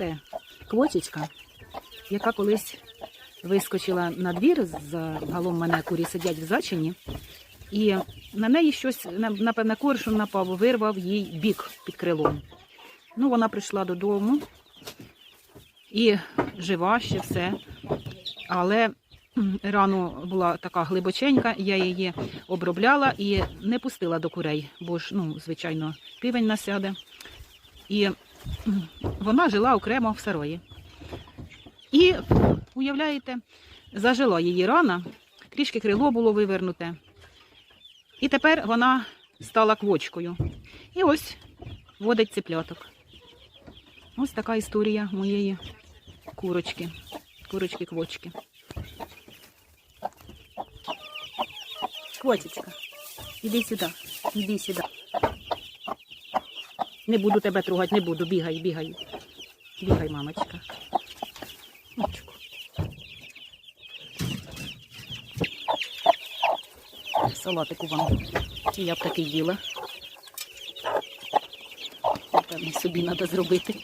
Це квочечка, яка колись вискочила на двір, загалом мене курі сидять в зачині, і на неї щось, на- напевне, коршун напав, вирвав їй бік під крилом. Ну, вона прийшла додому і жива ще все. Але м, рано була така глибоченька, я її обробляла і не пустила до курей, бо ж, ну, звичайно, півень насяде. І вона жила окремо в сарої. І, уявляєте, зажила її рана, трішки крило було вивернуте. І тепер вона стала квочкою. І ось водить ципляток. Ось така історія моєї курочки. Курочки-квочки. Квочечка, іди сюди, іди сюди. Не буду тебе трогати, не буду. Бігай, бігай. Бігай, мамочка. Мамочку. Салатику вам. Я б таки їла. Напевно, собі треба зробити.